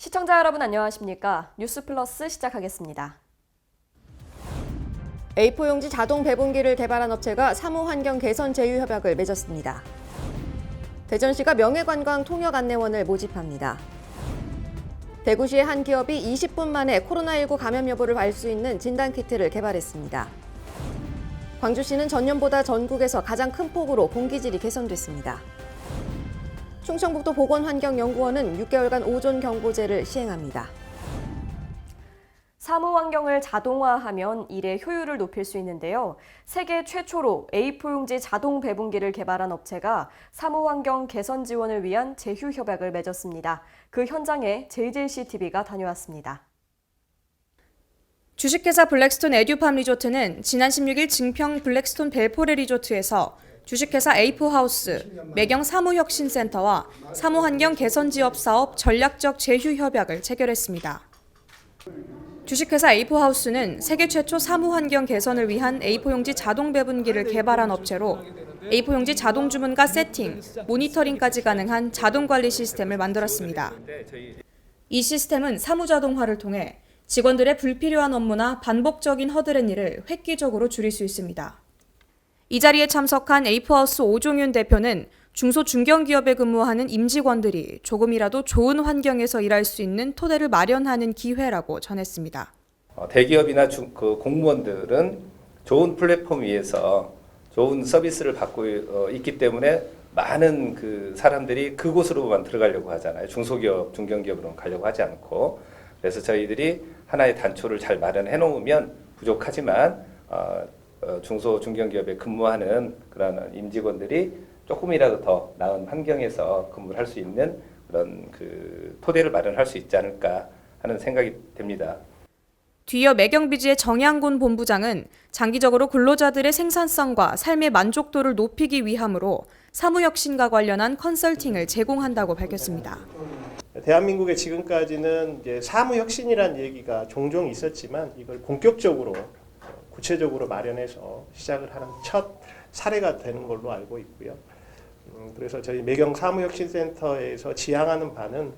시청자 여러분 안녕하십니까? 뉴스 플러스 시작하겠습니다. A4용지 자동 배분기를 개발한 업체가 사무 환경 개선 제휴 협약을 맺었습니다. 대전시가 명예관광 통역 안내원을 모집합니다. 대구시의 한 기업이 20분 만에 코로나19 감염 여부를 알 수 있는 진단 키트를 개발했습니다. 광주시는 전년보다 전국에서 가장 큰 폭으로 공기질이 개선됐습니다. 충청북도 보건환경연구원은 6개월간 오존 경고제를 시행합니다. 사무 환경을 자동화하면 일의 효율을 높일 수 있는데요. 세계 최초로 A4용지 자동 배분기를 개발한 업체가 사무 환경 개선 지원을 위한 제휴 협약을 맺었습니다. 그 현장에 JJC TV가 다녀왔습니다. 주식회사 블랙스톤 에듀팜 리조트는 지난 16일 증평 블랙스톤 벨포레 리조트에서 주식회사 에이프하우스, 매경 사무혁신센터와 사무환경 개선지업 사업 전략적 제휴 협약을 체결했습니다. 주식회사 에이프하우스는 세계 최초 사무환경 개선을 위한 A4용지 자동 배분기를 개발한 업체로 A4용지 자동 주문과 세팅, 모니터링까지 가능한 자동 관리 시스템을 만들었습니다. 이 시스템은 사무 자동화를 통해 직원들의 불필요한 업무나 반복적인 허드렛 일을 획기적으로 줄일 수 있습니다. 이 자리에 참석한 에이프하우스 오종윤 대표는 중소 중견기업에 근무하는 임직원들이 조금이라도 좋은 환경에서 일할 수 있는 토대를 마련하는 기회라고 전했습니다. 어, 대기업이나 중, 그 공무원들은 좋은 플랫폼 위에서 좋은 서비스를 받고 어, 있기 때문에 많은 그 사람들이 그곳으로만 들어가려고 하잖아요. 중소기업, 중견기업으로 가려고 하지 않고 그래서 저희들이 하나의 단초를 잘 마련해 놓으면 부족하지만 어, 어, 중소 중견기업에 근무하는 그런 임직원들이 조금이라도 더 나은 환경에서 근무를 할 수 있는 그런 그 토대를 마련할 수 있지 않을까 하는 생각이 됩니다. 뒤이어 매경비지의 정양군 본부장은 장기적으로 근로자들의 생산성과 삶의 만족도를 높이기 위함으로 사무혁신과 관련한 컨설팅을 제공한다고 밝혔습니다. 대한민국에 지금까지는 이제 사무혁신이라는 얘기가 종종 있었지만 이걸 본격적으로 어, 구체적으로 마련해서 시작을 하는 첫 사례가 되는 걸로 알고 있고요. 음, 그래서 저희 매경 사무혁신센터에서 지향하는 바는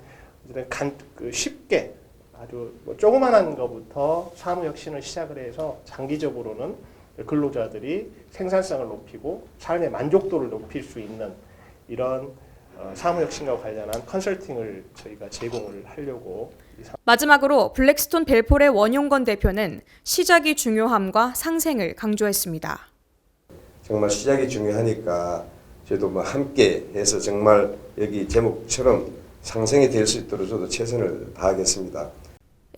간, 그 쉽게 아주 뭐 조그만한 것부터 사무혁신을 시작을 해서 장기적으로는 근로자들이 생산성을 높이고 삶의 만족도를 높일 수 있는 이런 어, 사무혁신과 관련한 컨설팅을 저희가 제공을 하려고 마지막으로 블랙스톤 벨폴의 원용건 대표는 시작이 중요함과 상생을 강조했습니다. 정말 시작이 중요하니까 저희도 뭐 함께 해서 정말 여기 제목처럼 상생이 될 수 있도록 저도 최선을 다하겠습니다.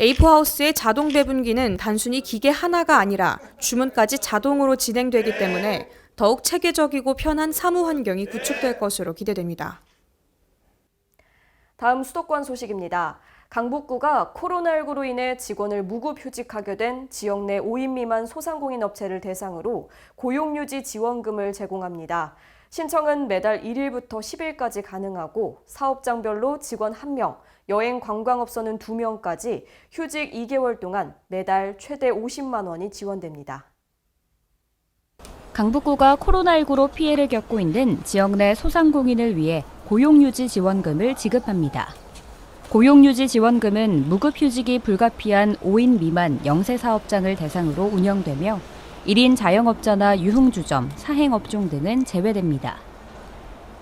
에이프하우스의 자동 배분기는 단순히 기계 하나가 아니라 주문까지 자동으로 진행되기 때문에 더욱 체계적이고 편한 사무 환경이 구축될 것으로 기대됩니다. 다음 수도권 소식입니다. 강북구가 코로나19로 인해 직원을 무급휴직하게 된 지역 내 5인 미만 소상공인 업체를 대상으로 고용유지 지원금을 제공합니다. 신청은 매달 1일부터 10일까지 가능하고 사업장별로 직원 1명, 여행 관광업소는 2명까지 휴직 2개월 동안 매달 최대 50만 원이 지원됩니다. 강북구가 코로나19로 피해를 겪고 있는 지역 내 소상공인을 위해 고용유지 지원금을 지급합니다. 고용유지 지원금은 무급휴직이 불가피한 5인 미만 영세 사업장을 대상으로 운영되며 1인 자영업자나 유흥주점, 사행업종 등은 제외됩니다.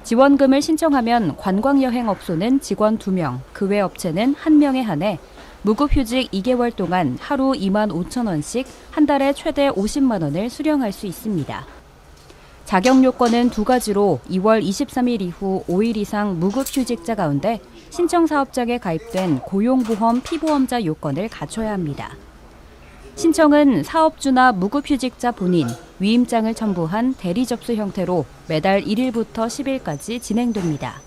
지원금을 신청하면 관광여행업소는 직원 2명, 그 외 업체는 1명에 한해 무급휴직 2개월 동안 하루 2만 5천 원씩 한 달에 최대 50만 원을 수령할 수 있습니다. 자격 요건은 두 가지로 2월 23일 이후 5일 이상 무급휴직자 가운데 신청 사업장에 가입된 고용보험 피보험자 요건을 갖춰야 합니다. 신청은 사업주나 무급휴직자 본인, 위임장을 첨부한 대리 접수 형태로 매달 1일부터 10일까지 진행됩니다.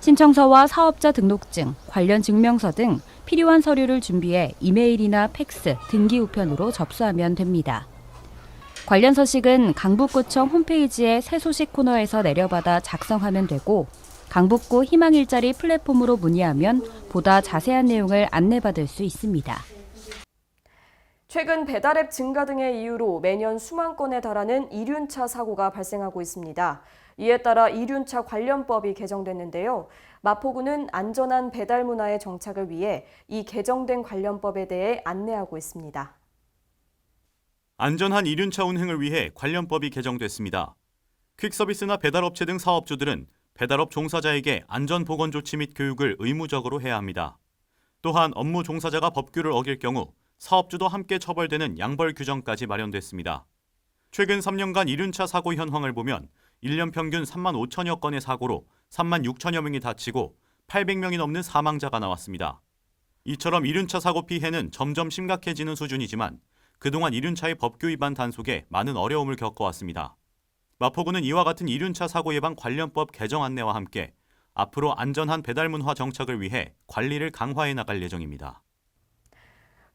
신청서와 사업자 등록증, 관련 증명서 등 필요한 서류를 준비해 이메일이나 팩스, 등기 우편으로 접수하면 됩니다. 관련 서식은 강북구청 홈페이지의 새 소식 코너에서 내려받아 작성하면 되고 강북구 희망 일자리 플랫폼으로 문의하면 보다 자세한 내용을 안내받을 수 있습니다. 최근 배달앱 증가 등의 이유로 매년 수만 건에 달하는 이륜차 사고가 발생하고 있습니다. 이에 따라 이륜차 관련법이 개정됐는데요. 마포구는 안전한 배달 문화의 정착을 위해 이 개정된 관련법에 대해 안내하고 있습니다. 안전한 이륜차 운행을 위해 관련법이 개정됐습니다. 퀵서비스나 배달업체 등 사업주들은 배달업 종사자에게 안전보건 조치 및 교육을 의무적으로 해야 합니다. 또한 업무 종사자가 법규를 어길 경우 사업주도 함께 처벌되는 양벌 규정까지 마련됐습니다. 최근 3년간 이륜차 사고 현황을 보면 1년 평균 3만 5천여 건의 사고로 3만 6천여 명이 다치고 800명이 넘는 사망자가 나왔습니다. 이처럼 이륜차 사고 피해는 점점 심각해지는 수준이지만 그동안 이륜차의 법규 위반 단속에 많은 어려움을 겪어왔습니다. 마포구는 이와 같은 이륜차 사고 예방 관련법 개정 안내와 함께 앞으로 안전한 배달 문화 정착을 위해 관리를 강화해 나갈 예정입니다.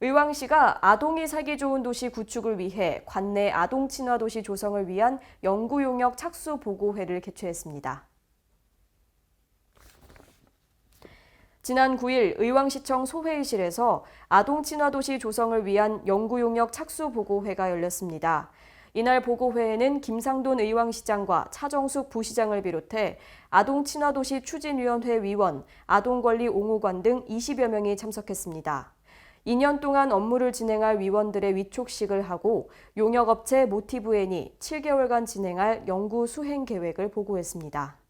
의왕시가 아동이 살기 좋은 도시 구축을 위해 관내 아동 친화 도시 조성을 위한 연구 용역 착수 보고회를 개최했습니다. 지난 9일 의왕시청 소회의실에서 아동 친화 도시 조성을 위한 연구 용역 착수 보고회가 열렸습니다. 이날 보고회에는 김상돈 의왕시장과 차정숙 부시장을 비롯해 아동 친화 도시 추진위원회 위원, 아동권리 옹호관 등 20여 명이 참석했습니다. 2년 동안 업무를 진행할 위원들의 위촉식을 하고 용역업체 모티브엔이 7개월간 진행할 연구 수행 계획을 보고했습니다.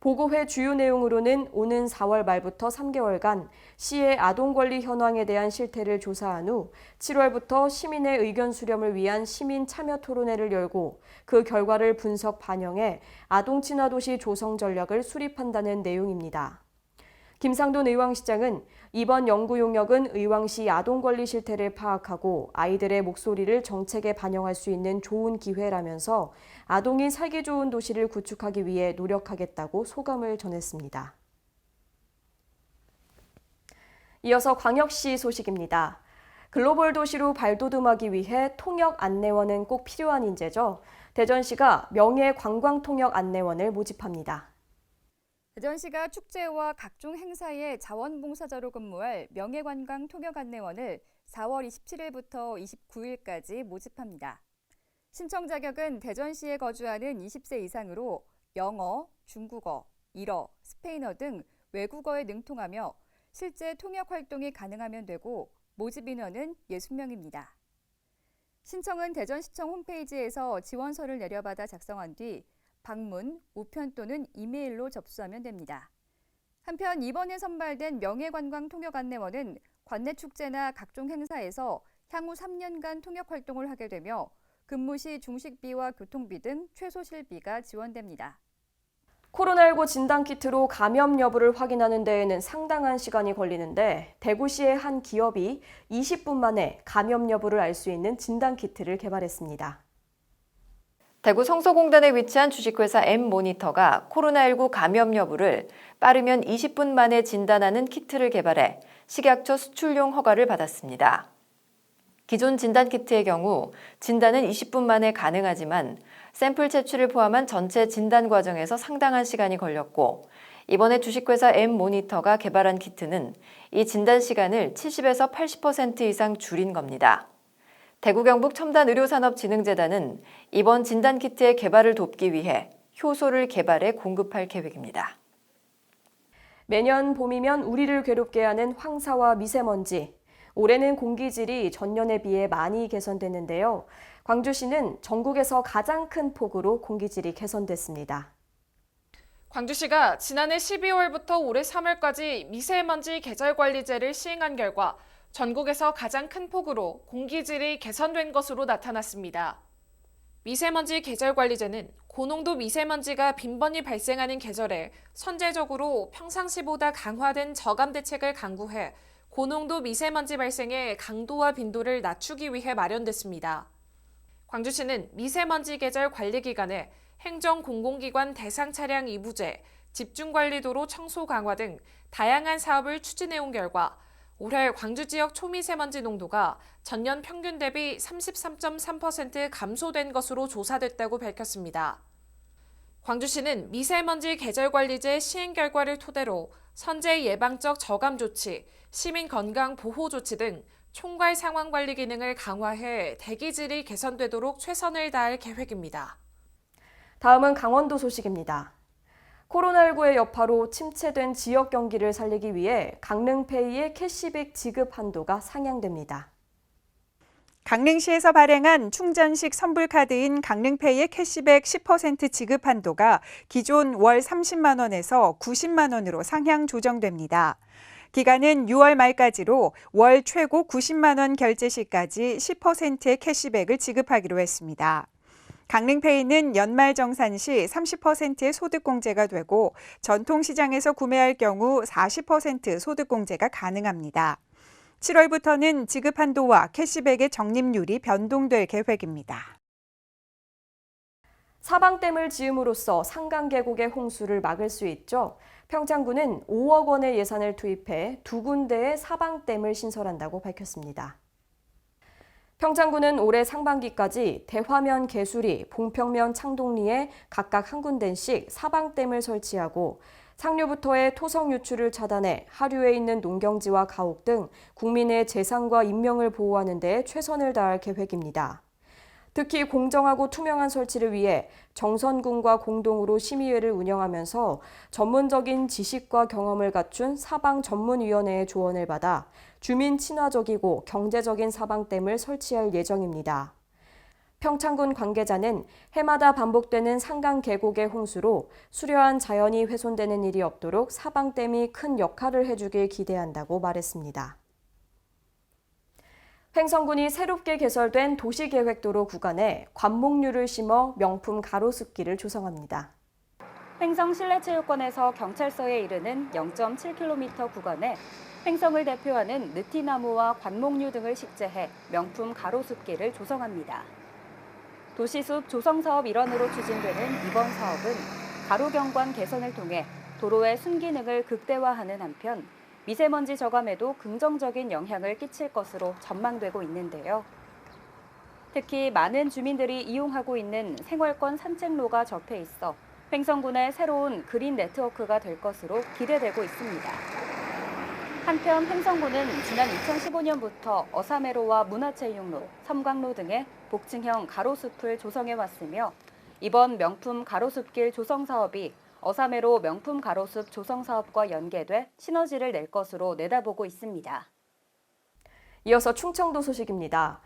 보고회 주요 내용으로는 오는 4월 말부터 3개월간 시의 아동 권리 현황에 대한 실태를 조사한 후 7월부터 시민의 의견 수렴을 위한 시민 참여 토론회를 열고 그 결과를 분석 반영해 아동 친화 도시 조성 전략을 수립한다는 내용입니다. 김상돈 의왕시장은 이번 연구 용역은 의왕시 아동 권리 실태를 파악하고 아이들의 목소리를 정책에 반영할 수 있는 좋은 기회라면서 아동이 살기 좋은 도시를 구축하기 위해 노력하겠다고 소감을 전했습니다. 이어서 광역시 소식입니다. 글로벌 도시로 발돋움하기 위해 통역 안내원은 꼭 필요한 인재죠. 대전시가 명예 관광 통역 안내원을 모집합니다. 대전시가 축제와 각종 행사에 자원봉사자로 근무할 명예관광 통역 안내원을 4월 27일부터 29일까지 모집합니다. 신청 자격은 대전시에 거주하는 20세 이상으로 영어, 중국어, 일어, 스페인어 등 외국어에 능통하며 실제 통역 활동이 가능하면 되고 모집 인원은 60명입니다. 신청은 대전시청 홈페이지에서 지원서를 내려받아 작성한 뒤 방문, 우편 또는 이메일로 접수하면 됩니다. 한편 이번에 선발된 명예관광 통역 안내원은 관내 축제나 각종 행사에서 향후 3년간 통역 활동을 하게 되며 근무 시 중식비와 교통비 등 최소 실비가 지원됩니다. 코로나19 진단키트로 감염 여부를 확인하는 데에는 상당한 시간이 걸리는데 대구시의 한 기업이 20분 만에 감염 여부를 알 수 있는 진단키트를 개발했습니다. 대구 성서공단에 위치한 주식회사 M모니터가 코로나19 감염 여부를 빠르면 20분 만에 진단하는 키트를 개발해 식약처 수출용 허가를 받았습니다. 기존 진단 키트의 경우 진단은 20분 만에 가능하지만 샘플 채취를 포함한 전체 진단 과정에서 상당한 시간이 걸렸고 이번에 주식회사 M모니터가 개발한 키트는 이 진단 시간을 70에서 80% 이상 줄인 겁니다. 대구 경북 첨단 의료산업진흥재단은 이번 진단 키트의 개발을 돕기 위해 효소를 개발해 공급할 계획입니다. 매년 봄이면 우리를 괴롭게 하는 황사와 미세먼지. 올해는 공기질이 전년에 비해 많이 개선됐는데요. 광주시는 전국에서 가장 큰 폭으로 공기질이 개선됐습니다. 광주시가 지난해 12월부터 올해 3월까지 미세먼지 계절관리제를 시행한 결과 전국에서 가장 큰 폭으로 공기질이 개선된 것으로 나타났습니다. 미세먼지 계절 관리제는 고농도 미세먼지가 빈번히 발생하는 계절에 선제적으로 평상시보다 강화된 저감 대책을 강구해 고농도 미세먼지 발생의 강도와 빈도를 낮추기 위해 마련됐습니다. 광주시는 미세먼지 계절 관리 기간에 행정 공공기관 대상 차량 이부제, 집중관리도로 청소 강화 등 다양한 사업을 추진해온 결과 올해 광주 지역 초미세먼지 농도가 전년 평균 대비 33.3% 감소된 것으로 조사됐다고 밝혔습니다. 광주시는 미세먼지 계절관리제 시행 결과를 토대로 선제 예방적 저감 조치, 시민 건강 보호 조치 등 총괄 상황 관리 기능을 강화해 대기질이 개선되도록 최선을 다할 계획입니다. 다음은 강원도 소식입니다. 코로나19의 여파로 침체된 지역 경기를 살리기 위해 강릉페이의 캐시백 지급 한도가 상향됩니다. 강릉시에서 발행한 충전식 선불카드인 강릉페이의 캐시백 10% 지급 한도가 기존 월 30만 원에서 90만 원으로 상향 조정됩니다. 기간은 6월 말까지로 월 최고 90만 원 결제 시까지 10%의 캐시백을 지급하기로 했습니다. 강릉페이는 연말 정산 시 30%의 소득공제가 되고 전통시장에서 구매할 경우 40% 소득공제가 가능합니다. 7월부터는 지급 한도와 캐시백의 적립률이 변동될 계획입니다. 사방댐을 지음으로써 상강 계곡의 홍수를 막을 수 있죠. 평창군은 5억 원의 예산을 투입해 두 군데의 사방댐을 신설한다고 밝혔습니다. 평창군은 올해 상반기까지 대화면 개수리, 봉평면 창동리에 각각 한 군데씩 사방댐을 설치하고 상류부터의 토성 유출을 차단해 하류에 있는 농경지와 가옥 등 국민의 재산과 인명을 보호하는 데 최선을 다할 계획입니다. 특히 공정하고 투명한 설치를 위해 정선군과 공동으로 심의회를 운영하면서 전문적인 지식과 경험을 갖춘 사방 전문위원회의 조언을 받아 주민 친화적이고 경제적인 사방댐을 설치할 예정입니다. 평창군 관계자는 해마다 반복되는 상강 계곡의 홍수로 수려한 자연이 훼손되는 일이 없도록 사방댐이 큰 역할을 해주길 기대한다고 말했습니다. 횡성군이 새롭게 개설된 도시계획도로 구간에 관목류를 심어 명품 가로수길을 조성합니다. 횡성 실내체육관에서 경찰서에 이르는 0.7km 구간에 횡성을 대표하는 느티나무와 관목류 등을 식재해 명품 가로수길을 조성합니다. 도시숲 조성 사업 일환으로 추진되는 이번 사업은 가로 경관 개선을 통해 도로의 순기능을 극대화하는 한편 미세먼지 저감에도 긍정적인 영향을 끼칠 것으로 전망되고 있는데요. 특히 많은 주민들이 이용하고 있는 생활권 산책로가 접해 있어 횡성군의 새로운 그린 네트워크가 될 것으로 기대되고 있습니다. 한편 횡성군은 지난 2015년부터 어사메로와 문화체육로, 섬광로 등의 복층형 가로숲을 조성해 왔으며 이번 명품 가로숲길 조성 사업이 어사메로 명품 가로숲 조성 사업과 연계돼 시너지를 낼 것으로 내다보고 있습니다. 이어서 충청도 소식입니다.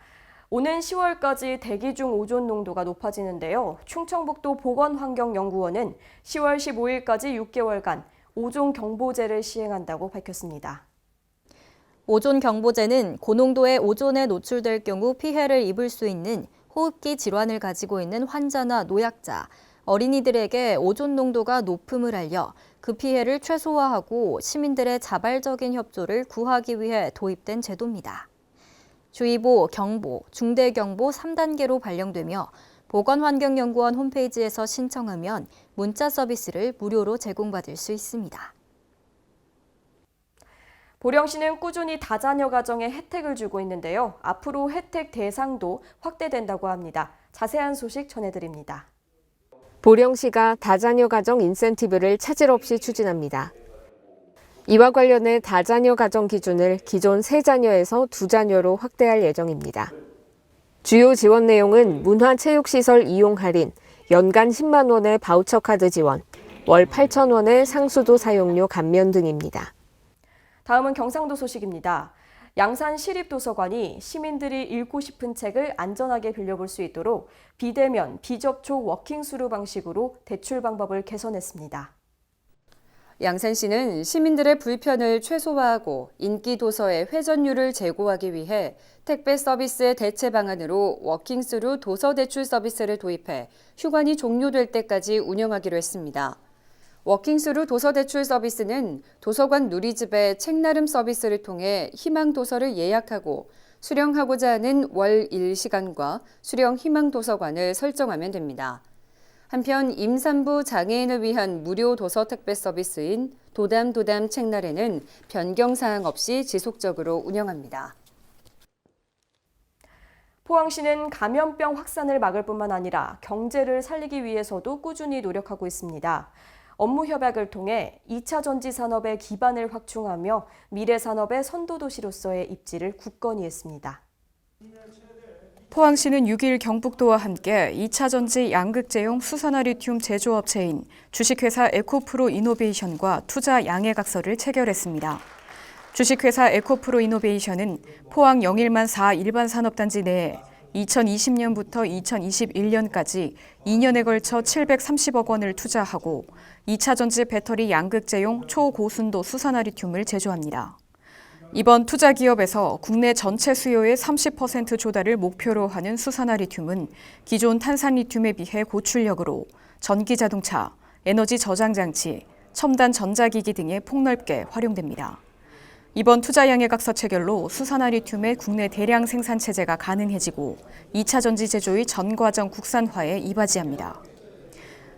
오는 10월까지 대기 중 오존 농도가 높아지는데요. 충청북도 보건환경연구원은 10월 15일까지 6개월간 오존 경보제를 시행한다고 밝혔습니다. 오존 경보제는 고농도의 오존에 노출될 경우 피해를 입을 수 있는 호흡기 질환을 가지고 있는 환자나 노약자, 어린이들에게 오존 농도가 높음을 알려 그 피해를 최소화하고 시민들의 자발적인 협조를 구하기 위해 도입된 제도입니다. 주의보, 경보, 중대경보 3단계로 발령되며 보건환경연구원 홈페이지에서 신청하면 문자 서비스를 무료로 제공받을 수 있습니다. 보령시는 꾸준히 다자녀 가정에 혜택을 주고 있는데요. 앞으로 혜택 대상도 확대된다고 합니다. 자세한 소식 전해드립니다. 보령시가 다자녀 가정 인센티브를 차질 없이 추진합니다. 이와 관련해 다자녀 가정 기준을 기존 세자녀에서 두자녀로 확대할 예정입니다. 주요 지원 내용은 문화체육시설 이용 할인, 연간 10만 원의 바우처 카드 지원, 월 8천 원의 상수도 사용료 감면 등입니다. 다음은 경상도 소식입니다. 양산 시립도서관이 시민들이 읽고 싶은 책을 안전하게 빌려볼 수 있도록 비대면, 비접촉 워킹스루 방식으로 대출 방법을 개선했습니다. 양산시는 시민들의 불편을 최소화하고 인기 도서의 회전율을 제고하기 위해 택배 서비스의 대체 방안으로 워킹스루 도서 대출 서비스를 도입해 휴관이 종료될 때까지 운영하기로 했습니다. 워킹스루 도서 대출 서비스는 도서관 누리집의 책 나름 서비스를 통해 희망 도서를 예약하고 수령하고자 하는 월 1시간과 수령 희망 도서관을 설정하면 됩니다. 한편 임산부 장애인을 위한 무료 도서 택배 서비스인 도담도담 책날에는 변경 사항 없이 지속적으로 운영합니다. 포항시는 감염병 확산을 막을 뿐만 아니라 경제를 살리기 위해서도 꾸준히 노력하고 있습니다. 업무 협약을 통해 2차 전지 산업의 기반을 확충하며 미래 산업의 선도 도시로서의 입지를 굳건히 했습니다. 포항시는 6일 경북도와 함께 2차 전지 양극재용 수산화리튬 제조업체인 주식회사 에코프로 이노베이션과 투자 양해각서를 체결했습니다. 주식회사 에코프로 이노베이션은 포항 영일만 4 일반 산업단지 내에 2020년부터 2021년까지 2년에 걸쳐 730억 원을 투자하고 2차 전지 배터리 양극재용 초고순도 수산화리튬을 제조합니다. 이번 투자 기업에서 국내 전체 수요의 30% 조달을 목표로 하는 수산화리튬은 기존 탄산리튬에 비해 고출력으로 전기 자동차, 에너지 저장 장치, 첨단 전자기기 등에 폭넓게 활용됩니다. 이번 투자 양해각서 체결로 수산화리튬의 국내 대량 생산 체제가 가능해지고 2차 전지 제조의 전 과정 국산화에 이바지합니다.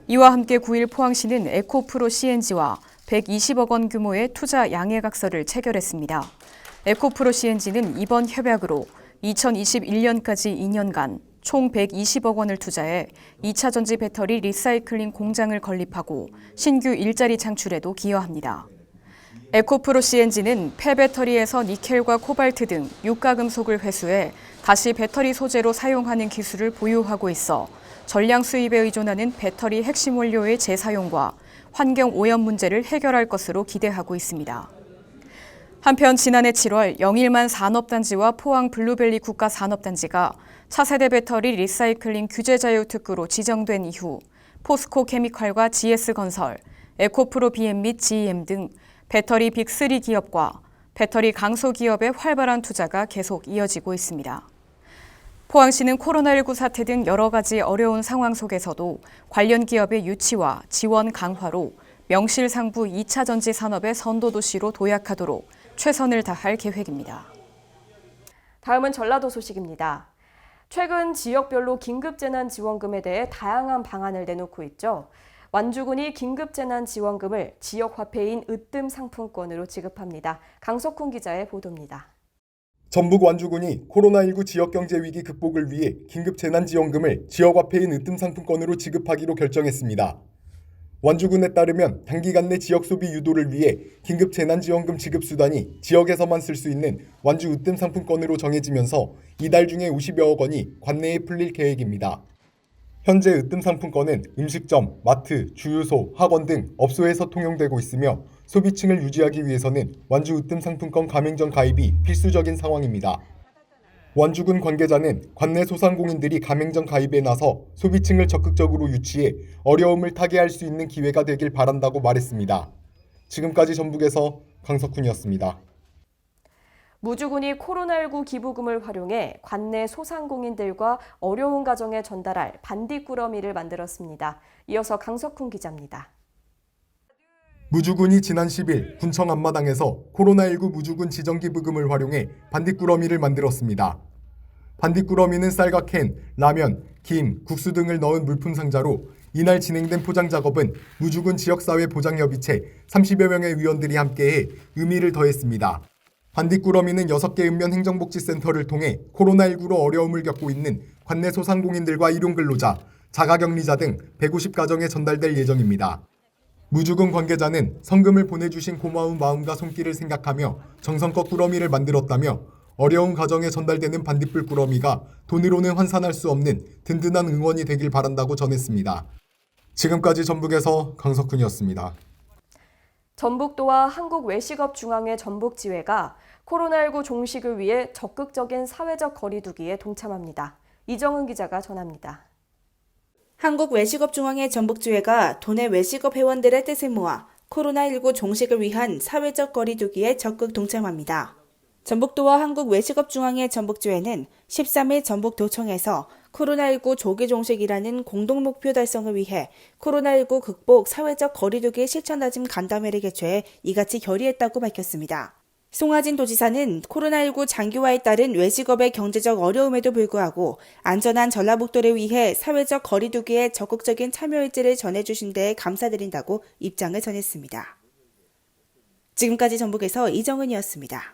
이와 함께 9일 포항시는 에코프로 CNG와 120억 원 규모의 투자 양해각서를 체결했습니다. 에코프로 CNG는 이번 협약으로 2021년까지 2년간 총 120억 원을 투자해 2차 전지 배터리 리사이클링 공장을 건립하고 신규 일자리 창출에도 기여합니다. 에코프로 CNG는 폐배터리에서 니켈과 코발트 등 유가금속을 회수해 다시 배터리 소재로 사용하는 기술을 보유하고 있어 전량 수입에 의존하는 배터리 핵심 원료의 재사용과 환경 오염 문제를 해결할 것으로 기대하고 있습니다. 한편 지난해 7월 영일만 산업단지와 포항 블루벨리 국가산업단지가 차세대 배터리 리사이클링 규제 자유 특구로 지정된 이후 포스코 케미칼과 GS건설, 에코프로 BM 및 GEM 등 배터리 빅3 기업과 배터리 강소 기업의 활발한 투자가 계속 이어지고 있습니다. 포항시는 코로나19 사태 등 여러 가지 어려운 상황 속에서도 관련 기업의 유치와 지원 강화로 명실상부 2차 전지 산업의 선도 도시로 도약하도록 최선을 다할 계획입니다. 다음은 전라도 소식입니다. 최근 지역별로 긴급재난지원금에 대해 다양한 방안을 내놓고 있죠. 완주군이 긴급재난지원금을 지역화폐인 으뜸 상품권으로 지급합니다. 강석훈 기자의 보도입니다. 전북 완주군이 코로나19 지역경제 위기 극복을 위해 긴급재난지원금을 지역화폐인 으뜸 상품권으로 지급하기로 결정했습니다. 완주군에 따르면 단기간 내 지역 소비 유도를 위해 긴급 재난지원금 지급 수단이 지역에서만 쓸 수 있는 완주 으뜸 상품권으로 정해지면서 이달 중에 50여억 원이 관내에 풀릴 계획입니다. 현재 으뜸 상품권은 음식점, 마트, 주유소, 학원 등 업소에서 통용되고 있으며 소비층을 유지하기 위해서는 완주 으뜸 상품권 가맹점 가입이 필수적인 상황입니다. 완주군 관계자는 관내 소상공인들이 가맹점 가입에 나서 소비층을 적극적으로 유치해 어려움을 타개할 수 있는 기회가 되길 바란다고 말했습니다. 지금까지 전북에서 강석훈이었습니다. 무주군이 코로나19 기부금을 활용해 관내 소상공인들과 어려운 가정에 전달할 반딧꾸러미를 만들었습니다. 이어서 강석훈 기자입니다. 무주군이 지난 10일 군청 앞마당에서 코로나19 무주군 지정기부금을 활용해 반딧꾸러미를 만들었습니다. 반딧꾸러미는 쌀과 캔, 라면, 김, 국수 등을 넣은 물품 상자로 이날 진행된 포장 작업은 무주군 지역사회 보장협의체 30여 명의 위원들이 함께해 의미를 더했습니다. 반딧꾸러미는 6개 읍면 행정복지센터를 통해 코로나19로 어려움을 겪고 있는 관내 소상공인들과 일용근로자, 자가격리자 등 150가정에 전달될 예정입니다. 무주군 관계자는 성금을 보내주신 고마운 마음과 손길을 생각하며 정성껏 꾸러미를 만들었다며 어려운 가정에 전달되는 반딧불 꾸러미가 돈으로는 환산할 수 없는 든든한 응원이 되길 바란다고 전했습니다. 지금까지 전북에서 강석훈이었습니다. 전북도와 한국외식업중앙회 전북지회가 코로나19 종식을 위해 적극적인 사회적 거리두기에 동참합니다. 이정은 기자가 전합니다. 한국외식업중앙회 전북지회가 도내 외식업 회원들의 뜻을 모아 코로나19 종식을 위한 사회적 거리두기에 적극 동참합니다. 전북도와 한국외식업중앙회 전북지회는 13일 전북도청에서 코로나19 조기 종식이라는 공동 목표 달성을 위해 코로나19 극복 사회적 거리두기 실천 다짐 간담회를 개최해 이같이 결의했다고 밝혔습니다. 송하진 도지사는 코로나19 장기화에 따른 외식업의 경제적 어려움에도 불구하고 안전한 전라북도를 위해 사회적 거리두기에 적극적인 참여 의지를 전해주신 데 감사드린다고 입장을 전했습니다. 지금까지 전북에서 이정은이었습니다.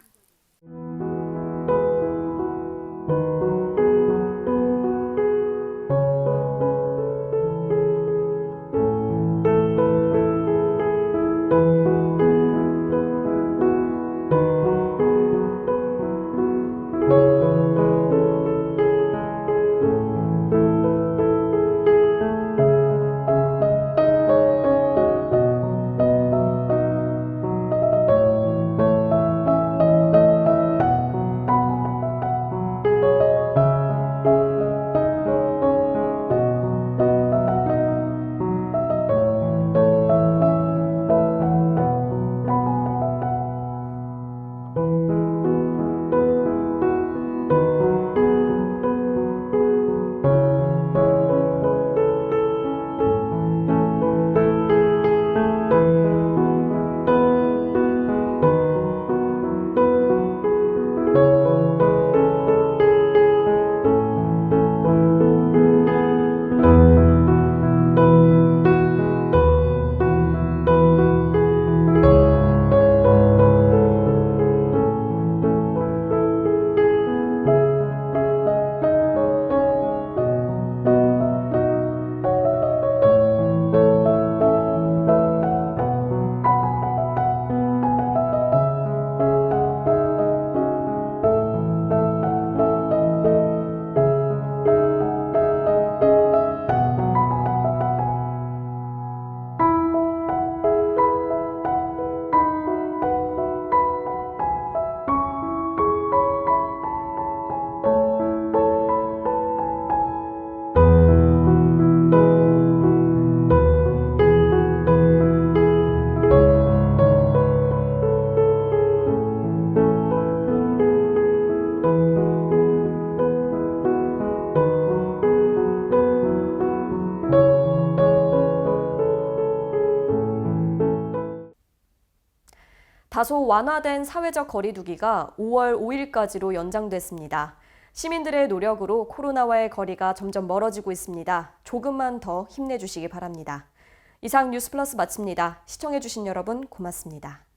다소 완화된 사회적 거리두기가 5월 5일까지로 연장됐습니다. 시민들의 노력으로 코로나와의 거리가 점점 멀어지고 있습니다. 조금만 더 힘내주시기 바랍니다. 이상 뉴스플러스 마칩니다. 시청해주신 여러분 고맙습니다.